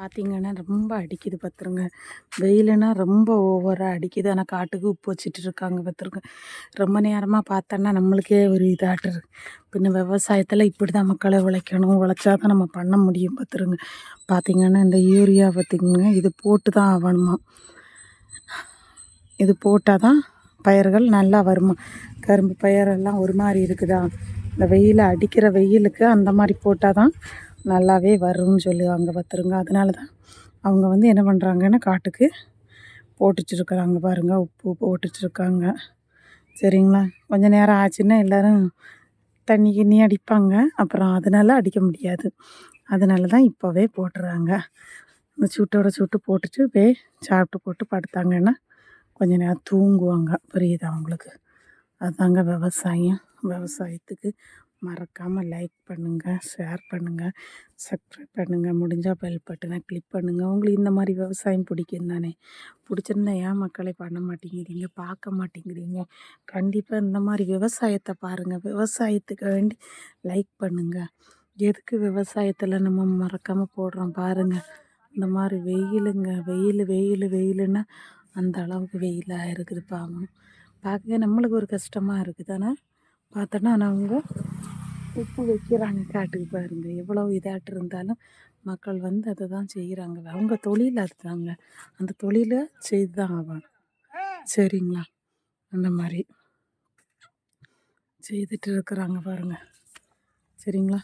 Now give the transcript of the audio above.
பார்த்தீங்கன்னா ரொம்ப அடிக்குது பார்த்துருங்க வெயிலுனா ரொம்ப ஓவராக அடிக்குது. ஆனால் காட்டுக்கு உப்பு வச்சுட்டு இருக்காங்க பார்த்துருங்க ரொம்ப நேரமாக பார்த்தோன்னா நம்மளுக்கே ஒரு இதாட்டுது பின்ன விவசாயத்தில் இப்படி தான் மக்களை உழைக்கணும். உழைச்சா தான் நம்ம பண்ண முடியும் பார்த்துருங்க பார்த்தீங்கன்னா இந்த யூரியா பார்த்திங்க இது போட்டு தான் ஆகணுமா? இது போட்டால் தான் பயிர்கள் நல்லா வருமா? கரும்பு பயிரெல்லாம் ஒரு மாதிரி இருக்குதா? இந்த வெயில் அடிக்கிற வெயிலுக்கு அந்த மாதிரி போட்டால் தான் நல்லாவே வரும்னு சொல்லுவாங்க பார்த்துருங்க அதனால தான் அவங்க வந்து என்ன பண்ணுறாங்கன்னா காட்டுக்கு போட்டுச்சிருக்கிறாங்க பாருங்கள் உப்பு போட்டுச்சிருக்காங்க. சரிங்களா? கொஞ்சம் நேரம் ஆச்சுன்னா எல்லோரும் தண்ணி கிண்ணி அடிப்பாங்க. அப்புறம் அதனால அடிக்க முடியாது. அதனால தான் இப்போவே போட்டுறாங்க. இந்த சூட்டோட சூட்டு போட்டுட்டு போய் சாப்பிட்டு போட்டு படுத்தாங்கன்னா கொஞ்சம் நேரம் தூங்குவாங்க. புரியுதா அவங்களுக்கு அதுதாங்க விவசாயம். விவசாயத்துக்கு மறக்காமல் லைக் பண்ணுங்கள் ஷேர் பண்ணுங்கள் சப்ஸ்கிரைப் பண்ணுங்கள் முடிஞ்சால் பெல் பட்டனை கிளிக் பண்ணுங்கள் உங்களுக்கு இந்த மாதிரி விவசாயம் பிடிக்கும் தானே? பிடிச்சிருந்தா ஏன் மக்களை பண்ண மாட்டேங்கிறீங்க? பார்க்க மாட்டேங்கிறீங்க? கண்டிப்பாக இந்த மாதிரி விவசாயத்தை பாருங்கள் விவசாயத்துக்கு வேண்டி லைக் பண்ணுங்கள் எதுக்கு விவசாயத்தில் நம்ம மறக்காமல் போடுறோம் பாருங்கள் இந்த மாதிரி வெயிலுங்க. வெயில் வெயில் வெயிலுன்னா அந்த அளவுக்கு வெயிலாக இருக்குது பாவம். பார்க்க நம்மளுக்கு ஒரு கஷ்டமாக இருக்குது. ஆனால் பார்த்தோன்னா ஆனால் அவங்க உப்பு வைக்கிறாங்க காட்டுக்கு பாருங்க. எவ்வளோ இதாட்டு இருந்தாலும் மக்கள் வந்து அதை தான் செய்கிறாங்க அவங்க தொழில் அதுதாங்க. அந்த தொழிலை செய்து தான் ஆகணும். சரிங்களா? அந்த மாதிரி. செய்துட்டு இருக்கிறாங்க பாருங்கள் சரிங்களா?